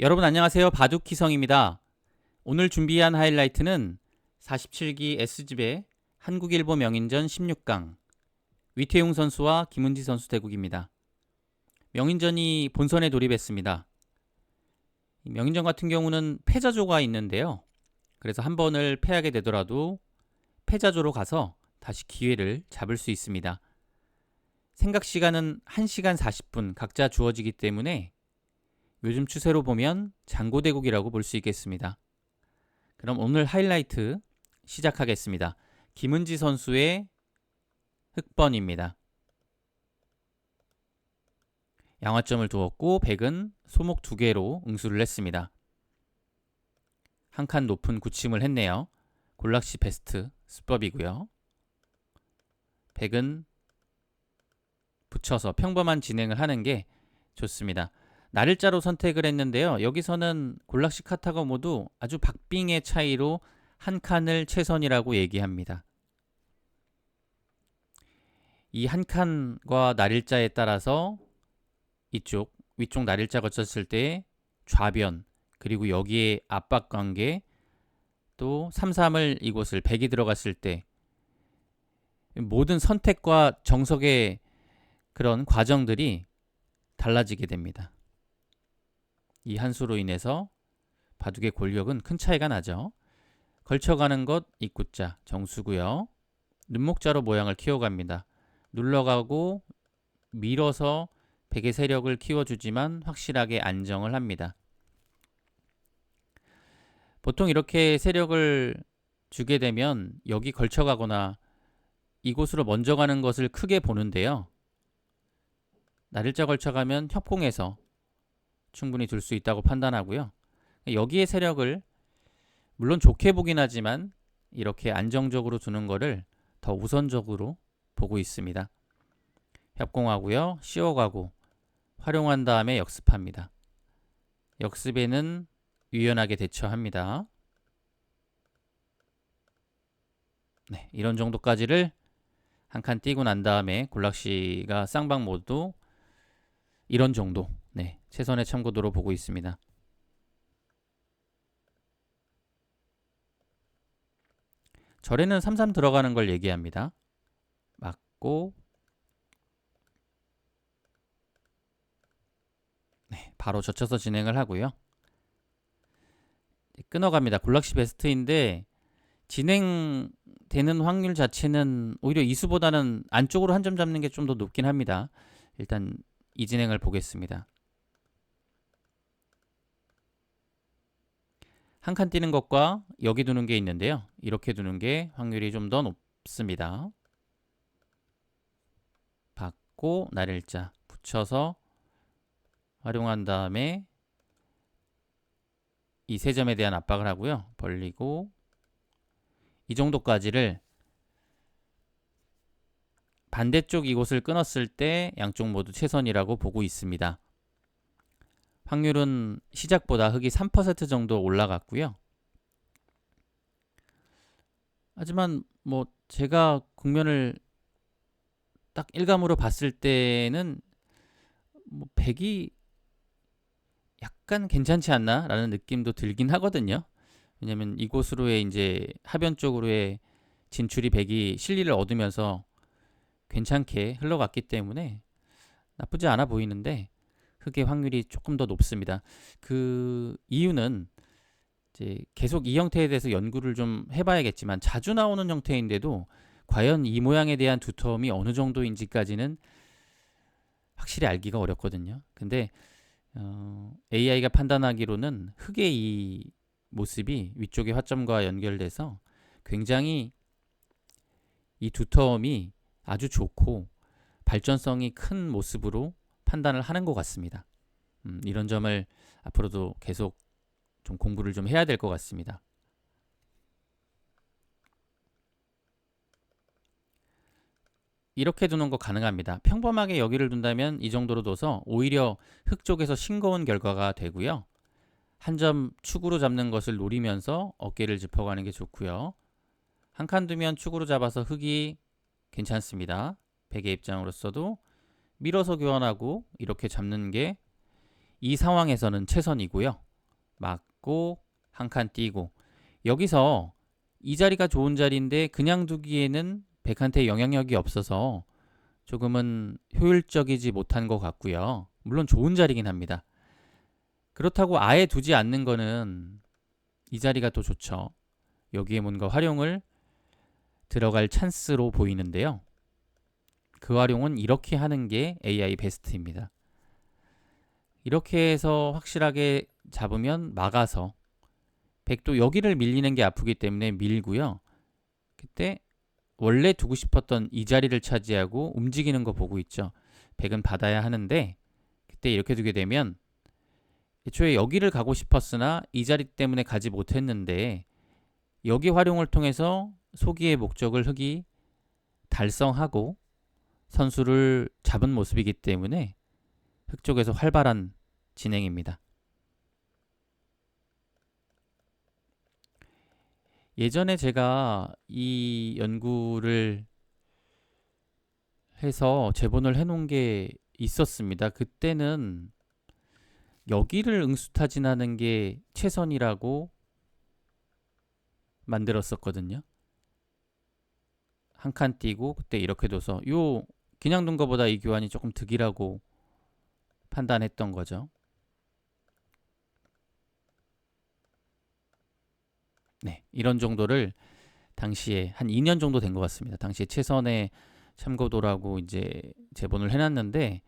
여러분 안녕하세요. 바둑기성입니다. 오늘 준비한 하이라이트는 47기 S집의 한국일보 명인전 16강 위태용 선수와 김은지 선수 대국입니다. 명인전이 본선에 돌입했습니다. 이 명인전 같은 경우는 패자조가 있는데요. 그래서 한 번을 패하게 되더라도 패자조로 가서 다시 기회를 잡을 수 있습니다. 생각 시간은 1시간 40분 각자 주어지기 때문에 요즘 추세로 보면 장고대국이라고 볼 수 있겠습니다. 그럼 오늘 하이라이트 시작하겠습니다. 김은지 선수의 흑번입니다. 양화점을 두었고 백은 소목 두 개로 응수를 했습니다. 한 칸 높은 구침을 했네요. 골락시 베스트 수법이고요. 백은 붙여서 평범한 진행을 하는 게 좋습니다. 나를자로 선택을 했는데요. 여기서는 골락시 카타가 모두 아주 박빙의 차이로 한 칸을 최선이라고 얘기합니다. 이 한 칸과 날일자에 따라서 이쪽 위쪽 날일자 거쳤을 때 좌변 그리고 여기에 압박 관계 또 3, 3을 이곳을 100이 들어갔을 때 모든 선택과 정석의 그런 과정들이 달라지게 됩니다. 이 한수로 인해서 바둑의 골격은 큰 차이가 나죠. 걸쳐가는 것 입구자 정수고요. 눈목자로 모양을 키워갑니다. 눌러가고 밀어서 백의 세력을 키워주지만 확실하게 안정을 합니다. 보통 이렇게 세력을 주게 되면 여기 걸쳐가거나 이곳으로 먼저 가는 것을 크게 보는데요. 날일자 걸쳐가면 협공에서 충분히 둘 수 있다고 판단하고요. 여기에 세력을 물론 좋게 보긴 하지만 이렇게 안정적으로 두는 것을 더 우선적으로 보고 있습니다. 협공하고요. 씌워가고 활용한 다음에 역습합니다. 역습에는 유연하게 대처합니다. 네, 이런 정도까지를 한 칸 띄고 난 다음에 골락시가 쌍방 모두 이런 정도 네, 최선의 참고도로 보고 있습니다. 절에는 33 들어가는 걸 얘기합니다. 맞고 네, 바로 젖혀서 진행을 하고요. 끊어갑니다. 골락시 베스트인데 진행되는 확률 자체는 오히려 이수보다는 안쪽으로 한 점 잡는 게 좀 더 높긴 합니다. 일단 이 진행을 보겠습니다. 한 칸 띄는 것과 여기 두는 게 있는데요. 이렇게 두는 게 확률이 좀 더 높습니다. 받고 날일자 붙여서 활용한 다음에 이 세 점에 대한 압박을 하고요. 벌리고 이 정도까지를 반대쪽 이곳을 끊었을 때 양쪽 모두 최선이라고 보고 있습니다. 확률은 시작보다 흑이 3% 정도 올라갔고요. 하지만 뭐 제가 국면을 딱 일감으로 봤을 때는 뭐 100이 약간 괜찮지 않나라는 느낌도 들긴 하거든요. 왜냐면 이곳으로의 이제 하변 쪽으로의 진출이 100이 실리를 얻으면서 괜찮게 흘러갔기 때문에 나쁘지 않아 보이는데 흑의 확률이 조금 더 높습니다. 그 이유는 이제 계속 이 형태에 대해서 연구를 좀 해봐야겠지만 자주 나오는 형태인데도 과연 이 모양에 대한 두터움이 어느 정도인지까지는 확실히 알기가 어렵거든요. 근데 어, AI가 판단하기로는 흑의 이 모습이 위쪽의 화점과 연결돼서 굉장히 이 두터움이 아주 좋고 발전성이 큰 모습으로 판단을 하는 것 같습니다. 음, 이런 점을 앞으로도 계속 좀 공부를 좀 해야 될 것 같습니다. 이렇게 두는 거 가능합니다. 평범하게 여기를 둔다면 이 정도로 둬서 오히려 흙 쪽에서 싱거운 결과가 되고요. 한 점 축으로 잡는 것을 노리면서 어깨를 짚어가는 게 좋고요. 한 칸 두면 축으로 잡아서 흙이 괜찮습니다. 백의 입장으로서도 밀어서 교환하고 이렇게 잡는 게 이 상황에서는 최선이고요. 맞고 한 칸 띄고 여기서 이 자리가 좋은 자리인데 그냥 두기에는 백한테 영향력이 없어서 조금은 효율적이지 못한 것 같고요. 물론 좋은 자리긴 합니다. 그렇다고 아예 두지 않는 거는 이 자리가 더 좋죠. 여기에 뭔가 활용을 들어갈 찬스로 보이는데요. 그 활용은 이렇게 하는 게 AI 베스트입니다. 이렇게 해서 확실하게 잡으면 막아서 백도 여기를 밀리는 게 아프기 때문에 밀고요. 그때 원래 두고 싶었던 이 자리를 차지하고 움직이는 거 보고 있죠. 백은 받아야 하는데 그때 이렇게 두게 되면 애초에 여기를 가고 싶었으나 이 자리 때문에 가지 못했는데 여기 활용을 통해서 소기의 목적을 흑이 달성하고 선수를 잡은 모습이기 때문에 흑 쪽에서 활발한 진행입니다. 예전에 제가 이 연구를 해서 제본을 해놓은 게 있었습니다. 그때는 여기를 응수타진하는 게 최선이라고 만들었었거든요. 한 칸 띄고 그때 이렇게 둬서 요 그냥 둔 거보다 이 교환이 조금 득이라고 판단했던 거죠. 네, 이런 정도를 당시에 한 2년 정도 된 것 같습니다. 당시에 최선의 참고도라고 이제 제본을 해놨는데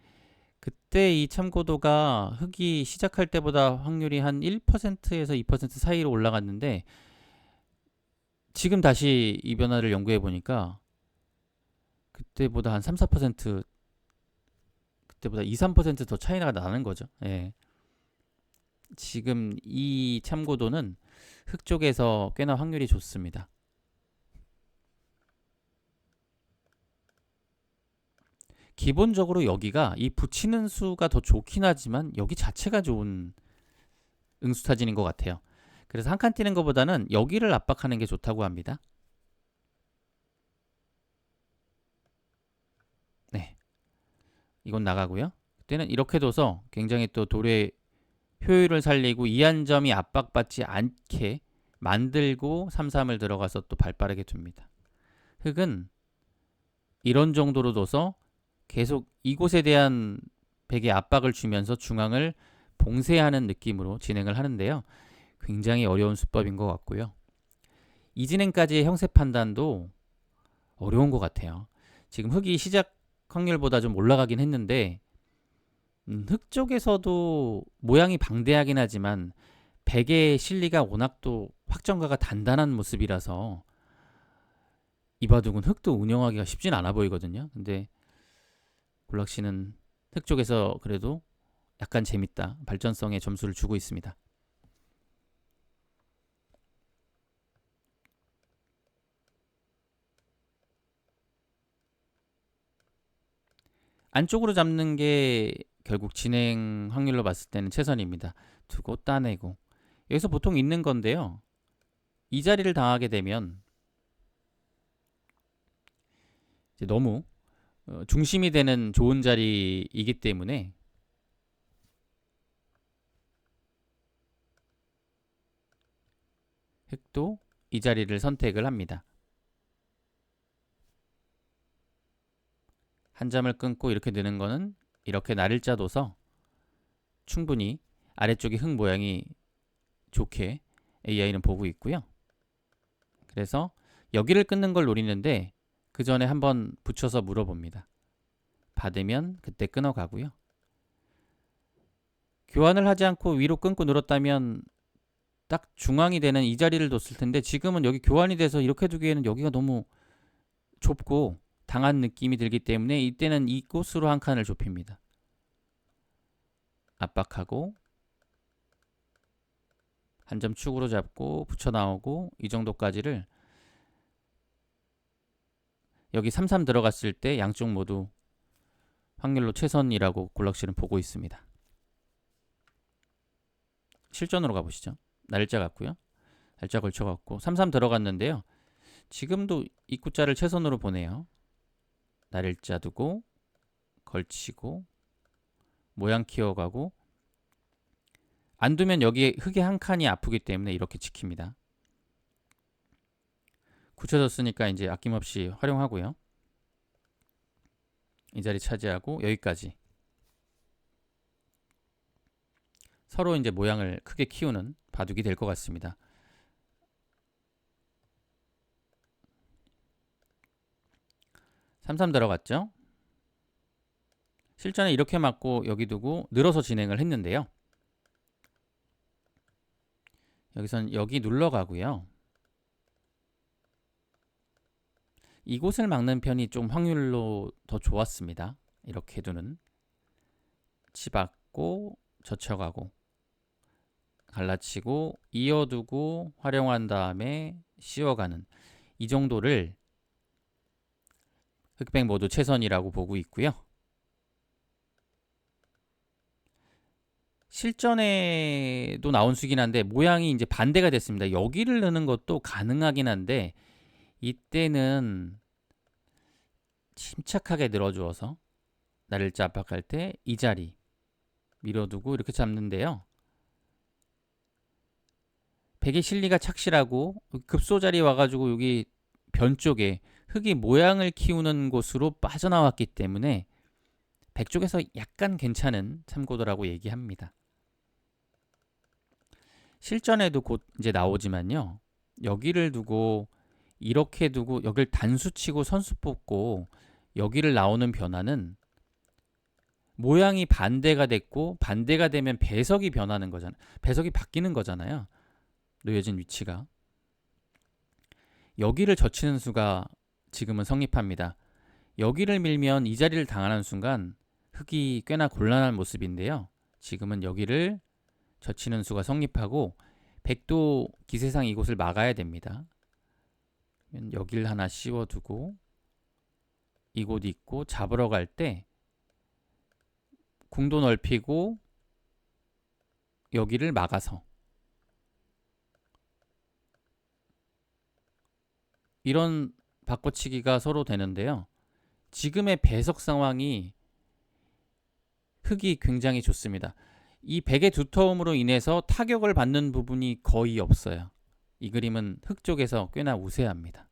그때 이 참고도가 흑이 시작할 때보다 확률이 한 1%에서 2% 사이로 올라갔는데 지금 다시 이 변화를 연구해 보니까 그때보다 한 3, 4% 그때보다 2, 3%더 차이가 나는 거죠. 예. 지금 이 참고도는 흑 쪽에서 꽤나 확률이 좋습니다. 기본적으로 여기가 이 붙이는 수가 더 좋긴 하지만 여기 자체가 좋은 응수타진인 것 같아요. 그래서 한 칸 뛰는 것보다는 여기를 압박하는 게 좋다고 합니다. 네. 이건 나가고요. 그때는 이렇게 둬서 굉장히 또 돌의 효율을 살리고 이한점이 압박받지 않게 만들고 3, 3을 들어가서 또 발빠르게 둡니다. 흑은 이런 정도로 둬서 계속 이곳에 대한 백의 압박을 주면서 중앙을 봉쇄하는 느낌으로 진행을 하는데요. 굉장히 어려운 수법인 것 같고요. 이 진행까지의 형세 판단도 어려운 것 같아요. 지금 흑이 시작 확률보다 좀 올라가긴 했는데 음, 흑 쪽에서도 모양이 방대하긴 하지만 백의 실리가 워낙 또 확정가가 단단한 모습이라서 이바둑은 흑도 운영하기가 쉽진 않아 보이거든요. 근데 굴락씨는 흑 쪽에서 그래도 약간 재밌다 발전성에 점수를 주고 있습니다. 안쪽으로 잡는 게 결국 진행 확률로 봤을 때는 최선입니다. 두고 따내고 여기서 보통 있는 건데요. 이 자리를 당하게 되면 너무 어, 중심이 되는 좋은 자리이기 때문에 획도 이 자리를 선택을 합니다. 한 점을 끊고 이렇게 느는 거는 이렇게 날일자 둬서 충분히 아래쪽이 흙 모양이 좋게 AI는 보고 있고요. 그래서 여기를 끊는 걸 노리는데 그 전에 한번 붙여서 물어봅니다. 받으면 그때 끊어 가고요. 교환을 하지 않고 위로 끊고 늘었다면 딱 중앙이 되는 이 자리를 뒀을 텐데 지금은 여기 교환이 돼서 이렇게 두기에는 여기가 너무 좁고 당한 느낌이 들기 때문에 이때는 이 꽃으로 한 칸을 좁힙니다. 압박하고 한 점 축으로 잡고 붙여 나오고 이 정도까지를 여기 33 들어갔을 때 양쪽 모두 확률로 최선이라고 굴락실은 보고 있습니다. 실전으로 가보시죠. 날짜 같고요. 날짜 걸쳐갖고 33 들어갔는데요. 지금도 입구자를 최선으로 보내요. 날일자 두고 걸치고 모양 키워가고 안 두면 여기 흙의 한 칸이 아프기 때문에 이렇게 지킵니다. 굳혀졌으니까 이제 아낌없이 활용하고요. 이 자리 차지하고 여기까지 서로 이제 모양을 크게 키우는 바둑이 될 것 같습니다. 삼삼 들어갔죠? 실전에 이렇게 맞고 여기 두고 늘어서 진행을 했는데요. 여기선 여기 눌러가고요. 이곳을 막는 편이 좀 확률로 더 좋았습니다. 이렇게 두는 치받고 젖혀가고 갈라치고 이어두고 활용한 다음에 씌워가는 이 정도를 흑백 모두 최선이라고 보고 있고요. 실전에도 나온 수긴 한데 모양이 이제 반대가 됐습니다. 여기를 넣는 것도 가능하긴 한데 이때는 침착하게 늘어주어서 날일자 압박할 때 이 자리 밀어두고 이렇게 잡는데요. 베개 실리가 착실하고 급소 자리 와가지고 여기 변 쪽에 흙이 모양을 키우는 곳으로 빠져나왔기 때문에 백 쪽에서 약간 괜찮은 참고도라고 얘기합니다. 실전에도 곧 이제 나오지만요. 여기를 두고 이렇게 두고 여길 단수 치고 선수 뽑고 여기를 나오는 변화는 모양이 반대가 됐고 반대가 되면 배석이 변하는 거잖아요. 배석이 바뀌는 거잖아요. 놓여진 위치가. 여기를 젖히는 수가 지금은 성립합니다. 여기를 밀면 이 자리를 당하는 순간 흙이 꽤나 곤란한 모습인데요. 지금은 여기를 젖히는 수가 성립하고 백도 기세상 이곳을 막아야 됩니다. 여기를 하나 씌워두고 이곳 있고 잡으러 갈 때 궁도 넓히고 여기를 막아서 이런 바꿔치기가 서로 되는데요. 지금의 배석 상황이 흙이 굉장히 좋습니다. 이 백의 두터움으로 인해서 타격을 받는 부분이 거의 없어요. 이 그림은 흙 쪽에서 꽤나 우세합니다.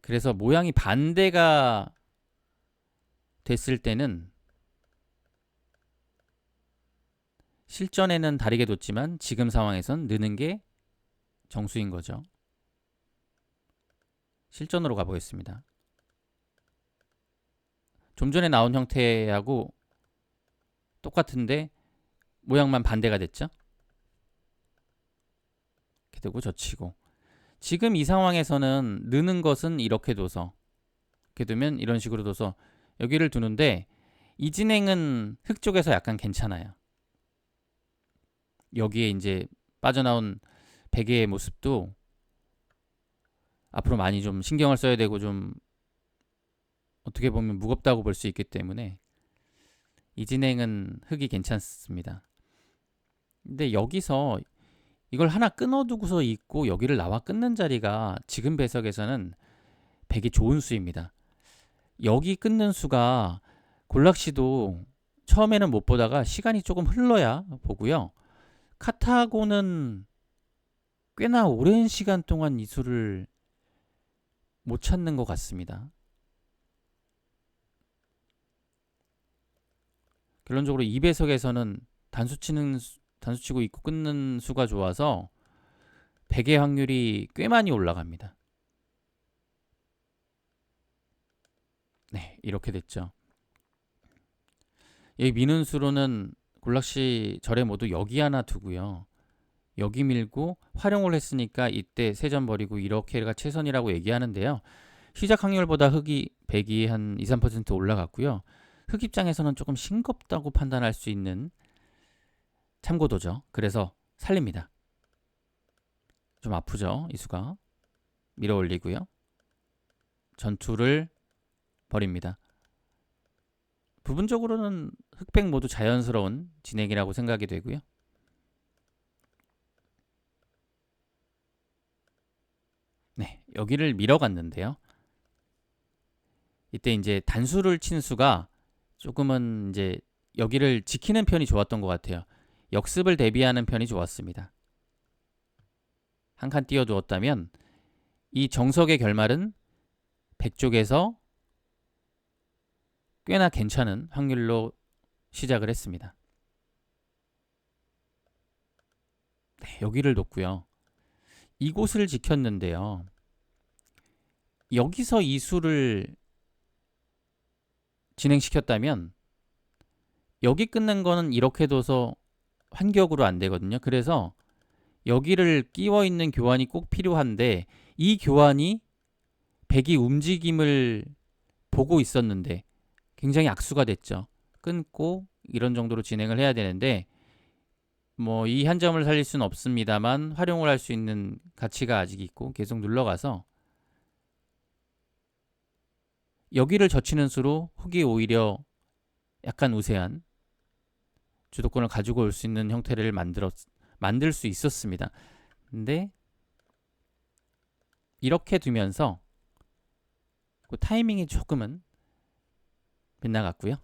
그래서 모양이 반대가 됐을 때는 실전에는 다르게 뒀지만 지금 상황에선 느는 게 정수인 거죠. 실전으로 가보겠습니다. 좀 전에 나온 형태하고 똑같은데 모양만 반대가 됐죠? 이렇게 되고 젖히고 지금 이 상황에서는 느는 것은 이렇게 둬서 이렇게 두면 이런 식으로 둬서 여기를 두는데 이 진행은 흙 쪽에서 약간 괜찮아요. 여기에 이제 빠져나온 베개의 모습도 앞으로 많이 좀 신경을 써야 되고 좀 어떻게 보면 무겁다고 볼 수 있기 때문에 이 진행은 흙이 괜찮습니다. 근데 여기서 이걸 하나 끊어두고서 있고 여기를 나와 끊는 자리가 지금 배석에서는 백이 좋은 수입니다. 여기 끊는 수가 골락시도 처음에는 못 보다가 시간이 조금 흘러야 보고요. 카타고는 꽤나 오랜 시간 동안 이 수를 못 찾는 것 같습니다. 결론적으로 2배석에서는 단수 치는 단수 치고 있고 끊는 수가 좋아서 100의 확률이 꽤 많이 올라갑니다. 네, 이렇게 됐죠. 여기 미는 수로는 골락시 절에 모두 여기 하나 두고요. 여기 밀고 활용을 했으니까 이때 세점 버리고 이렇게가 최선이라고 얘기하는데요. 시작 확률보다 흑이 100이 한 2, 3% 올라갔고요. 흑 입장에서는 조금 싱겁다고 판단할 수 있는 참고도죠. 그래서 살립니다. 좀 아프죠? 이수가. 밀어 올리고요. 전투를 벌입니다. 부분적으로는 흑백 모두 자연스러운 진행이라고 생각이 되고요. 네, 여기를 밀어갔는데요. 이때 이제 단수를 친 수가 조금은 이제 여기를 지키는 편이 좋았던 것 같아요. 역습을 대비하는 편이 좋았습니다. 한 칸 띄워두었다면 이 정석의 결말은 백쪽에서 꽤나 괜찮은 확률로 시작을 했습니다. 네, 여기를 뒀고요. 이곳을 지켰는데요. 여기서 이 수를 진행시켰다면 여기 끊는 거는 이렇게 둬서 환격으로 안 되거든요. 그래서 여기를 끼워 있는 교환이 꼭 필요한데 이 교환이 백이 움직임을 보고 있었는데 굉장히 악수가 됐죠. 끊고 이런 정도로 진행을 해야 되는데 뭐 이 한 점을 살릴 수는 없습니다만 활용을 할 수 있는 가치가 아직 있고 계속 눌러가서 여기를 젖히는 수로 흑이 오히려 약간 우세한 주도권을 가지고 올 수 있는 형태를 만들었 만들 수 있었습니다. 근데 이렇게 두면서 그 타이밍이 조금은 빗나갔고요.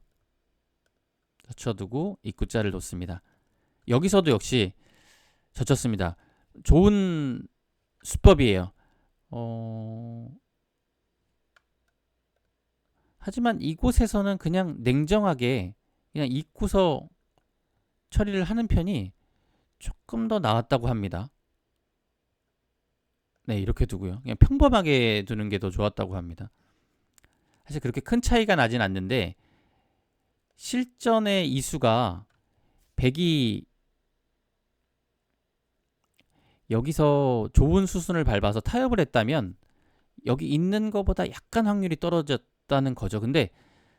젖혀두고 입구자를 놓습니다. 여기서도 역시 젖혔습니다. 좋은 수법이에요. 어... 하지만 이곳에서는 그냥 냉정하게 그냥 입구서 처리를 하는 편이 조금 더 나았다고 합니다. 네, 이렇게 두고요. 그냥 평범하게 두는 게 더 좋았다고 합니다. 사실 그렇게 큰 차이가 나진 않는데 실전의 이수가 100이 여기서 좋은 수순을 밟아서 타협을 했다면 여기 있는 것보다 약간 확률이 떨어졌다는 거죠. 근데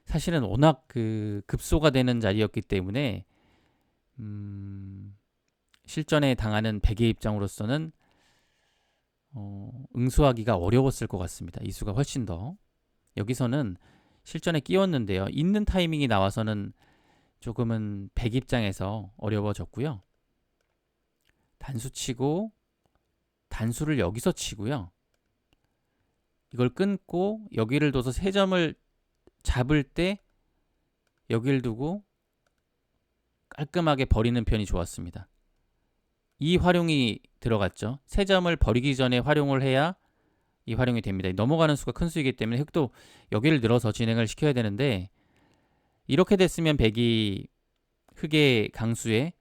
사실은 워낙 그 급소가 되는 자리였기 때문에 음, 실전에 당하는 백의 입장으로서는 어, 응수하기가 어려웠을 것 같습니다. 이수가 훨씬 더 여기서는 실전에 끼웠는데요. 있는 타이밍이 나와서는 조금은 백 입장에서 어려워졌고요. 단수 치고 단수를 여기서 치고요. 이걸 끊고 여기를 둬서 세 점을 잡을 때 여기를 두고 깔끔하게 버리는 편이 좋았습니다. 이 활용이 들어갔죠. 세 점을 버리기 전에 활용을 해야 이 활용이 됩니다. 넘어가는 수가 큰 수이기 때문에 흑도 여기를 늘어서 진행을 시켜야 되는데 이렇게 됐으면 백이 흑의 강수에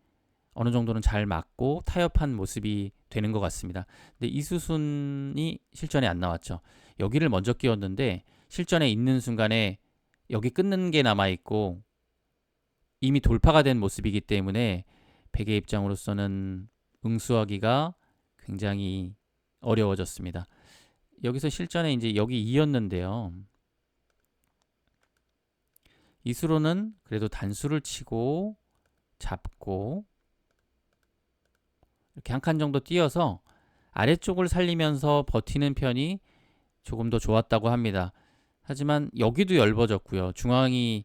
어느 정도는 잘 맞고 타협한 모습이 되는 것 같습니다. 근데 이 수순이 실전에 안 나왔죠. 여기를 먼저 끼웠는데 실전에 있는 순간에 여기 끊는 게 남아 있고 이미 돌파가 된 모습이기 때문에 백의 입장으로서는 응수하기가 굉장히 어려워졌습니다. 여기서 실전에 이제 여기 2였는데요. 이수로는 그래도 단수를 치고 잡고 이렇게 한 칸 정도 띄어서 아래쪽을 살리면서 버티는 편이 조금 더 좋았다고 합니다. 하지만 여기도 얇아졌고요. 중앙이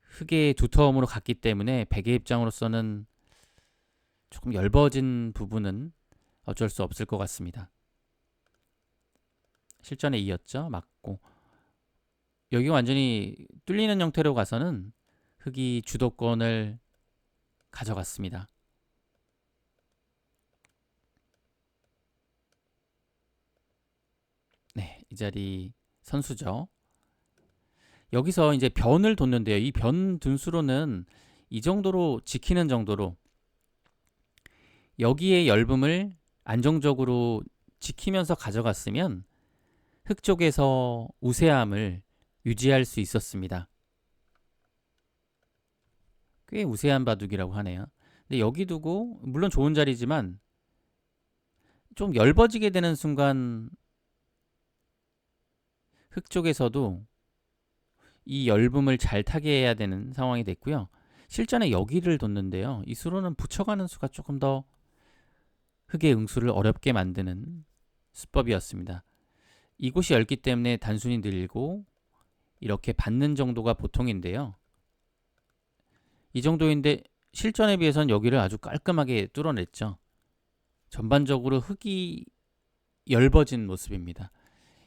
흙의 두터움으로 갔기 때문에 백의 입장으로서는 조금 얇아진 부분은 어쩔 수 없을 것 같습니다. 실전에 이었죠. 맞고 여기 완전히 뚫리는 형태로 가서는 흙이 주도권을 가져갔습니다. 네, 이 자리 선수죠. 여기서 이제 변을 뒀는데요. 이 변 둔수로는 이 정도로 지키는 정도로 여기에 엷음을 안정적으로 지키면서 가져갔으면 흙 쪽에서 우세함을 유지할 수 있었습니다. 꽤 우세한 바둑이라고 하네요. 근데 여기 두고 물론 좋은 자리지만 좀 얇아지게 되는 순간 흙 쪽에서도 이 엷음을 잘 타게 해야 되는 상황이 됐고요. 실전에 여기를 뒀는데요. 이 수로는 붙여가는 수가 조금 더 흙의 응수를 어렵게 만드는 수법이었습니다. 이곳이 얇기 때문에 단순히 늘고 이렇게 받는 정도가 보통인데요. 이 정도인데 실전에 비해서는 여기를 아주 깔끔하게 뚫어냈죠. 전반적으로 흙이 엷어진 모습입니다.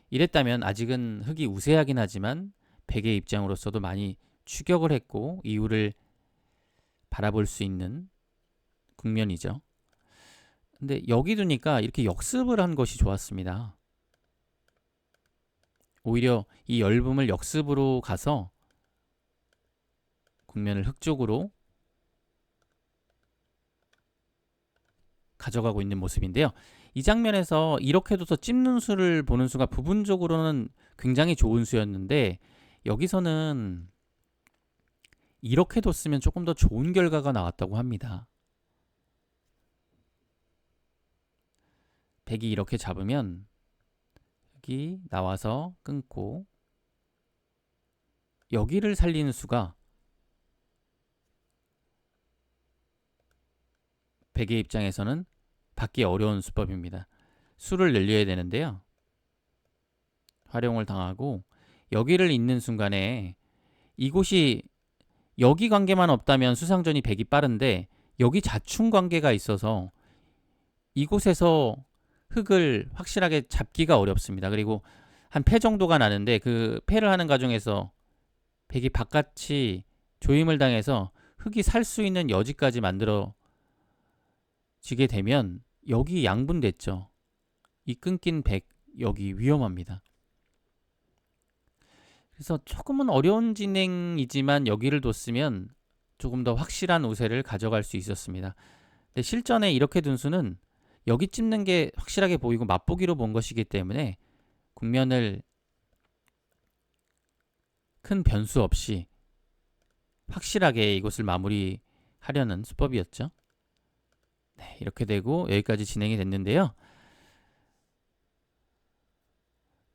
이랬다면 아직은 흙이 우세하긴 하지만 백의 입장으로서도 많이 추격을 했고 이유를 바라볼 수 있는 국면이죠. 근데 여기 두니까 이렇게 역습을 한 것이 좋았습니다. 오히려 이 열분을 역습으로 가서 국면을 흙 쪽으로 가져가고 있는 모습인데요. 이 장면에서 이렇게 둬서 찝는 수를 보는 수가 부분적으로는 굉장히 좋은 수였는데 여기서는 이렇게 뒀으면 조금 더 좋은 결과가 나왔다고 합니다. 백이 이렇게 잡으면 여기 나와서 끊고 여기를 살리는 수가 백의 입장에서는 받기 어려운 수법입니다. 수를 늘려야 되는데요. 활용을 당하고 여기를 잇는 순간에 이곳이 여기 관계만 없다면 수상전이 백이 빠른데 여기 자충 관계가 있어서 이곳에서 흙을 확실하게 잡기가 어렵습니다. 그리고 한패 정도가 나는데 그 패를 하는 과정에서 백이 바깥이 조임을 당해서 흙이 살 수 있는 여지까지 만들어 지게 되면 여기 양분됐죠. 이 끊긴 백 여기 위험합니다. 그래서 조금은 어려운 진행이지만 여기를 뒀으면 조금 더 확실한 우세를 가져갈 수 있었습니다. 근데 실전에 이렇게 둔 수는 여기 찝는 게 확실하게 보이고 맛보기로 본 것이기 때문에 국면을 큰 변수 없이 확실하게 이곳을 마무리하려는 수법이었죠. 네, 이렇게 되고 여기까지 진행이 됐는데요.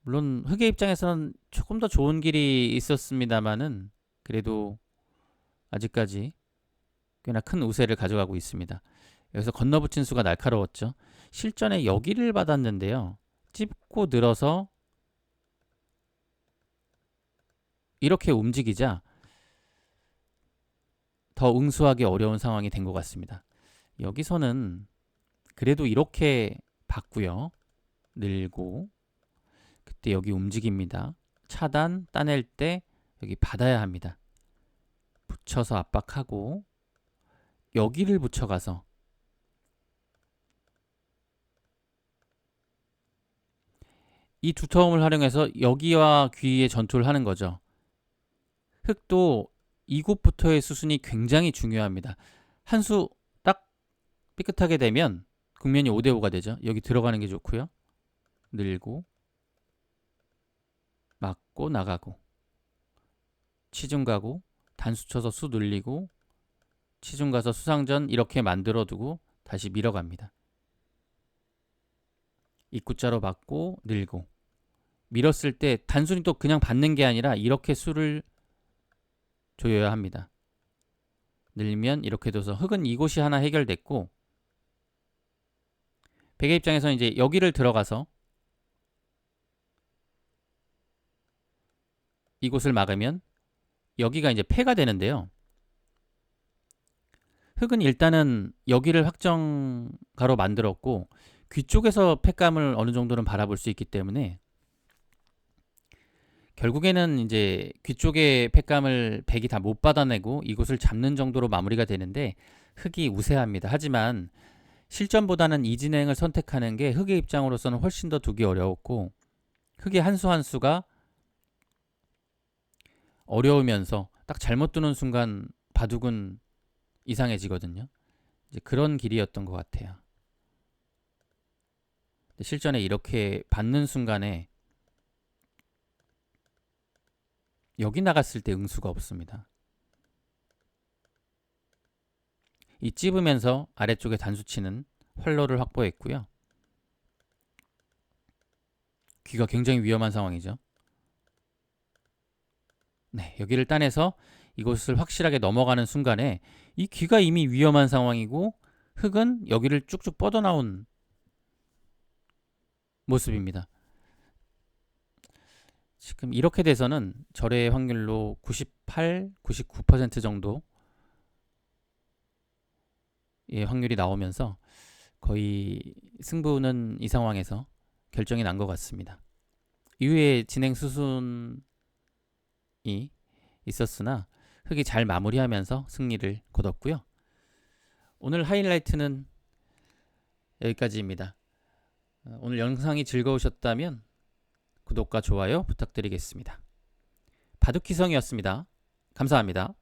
물론 흑의 입장에서는 조금 더 좋은 길이 있었습니다만은 그래도 아직까지 꽤나 큰 우세를 가져가고 있습니다. 여기서 건너붙인 수가 날카로웠죠. 실전에 여기를 받았는데요. 찝고 늘어서 이렇게 움직이자 더 응수하기 어려운 상황이 된 것 같습니다. 여기서는 그래도 이렇게 받고요. 늘고 그때 여기 움직입니다. 차단 따낼 때 여기 받아야 합니다. 붙여서 압박하고 여기를 붙여가서 이 두터움을 활용해서 여기와 귀의 전투를 하는 거죠. 흙도 이곳부터의 수순이 굉장히 중요합니다. 한 수 딱 삐끗하게 되면 국면이 5대5가 되죠. 여기 들어가는 게 좋고요. 늘고 맞고 나가고 치중 가고 단수 쳐서 수 늘리고 치중 가서 수상전 이렇게 만들어 두고 다시 밀어갑니다. 입구자로 받고 늘고 밀었을 때 단순히 또 그냥 받는 게 아니라 이렇게 수를 조여야 합니다. 늘면 이렇게 둬서 흙은 이곳이 하나 해결됐고 백의 입장에서는 이제 여기를 들어가서 이곳을 막으면 여기가 이제 폐가 되는데요. 흙은 일단은 여기를 확정가로 만들었고 귀 쪽에서 폐감을 어느 정도는 바라볼 수 있기 때문에 결국에는 이제 귀 쪽의 폐감을 백이 다 못 받아내고 이곳을 잡는 정도로 마무리가 되는데 흙이 우세합니다. 하지만 실전보다는 이 진행을 선택하는 게 흙의 입장으로서는 훨씬 더 두기 어려웠고 흙의 한 수 한 수가 어려우면서 딱 잘못 두는 순간 바둑은 이상해지거든요. 이제 그런 길이었던 것 같아요. 실전에 이렇게 받는 순간에 여기 나갔을 때 응수가 없습니다. 이 찝으면서 아래쪽에 단수치는 활로를 확보했고요. 귀가 굉장히 위험한 상황이죠. 네, 여기를 따내서 이곳을 확실하게 넘어가는 순간에 이 귀가 이미 위험한 상황이고 흙은 여기를 쭉쭉 뻗어나온 모습입니다. 지금 이렇게 돼서는 절의 확률로 98, 99% 정도 의 확률이 나오면서 거의 승부는 이 상황에서 결정이 난 것 같습니다. 이후에 진행 수순이 있었으나 흑이 잘 마무리하면서 승리를 거뒀고요. 오늘 하이라이트는 여기까지입니다. 어, 오늘 영상이 즐거우셨다면 구독과 좋아요 부탁드리겠습니다. 바둑기성이었습니다. 감사합니다.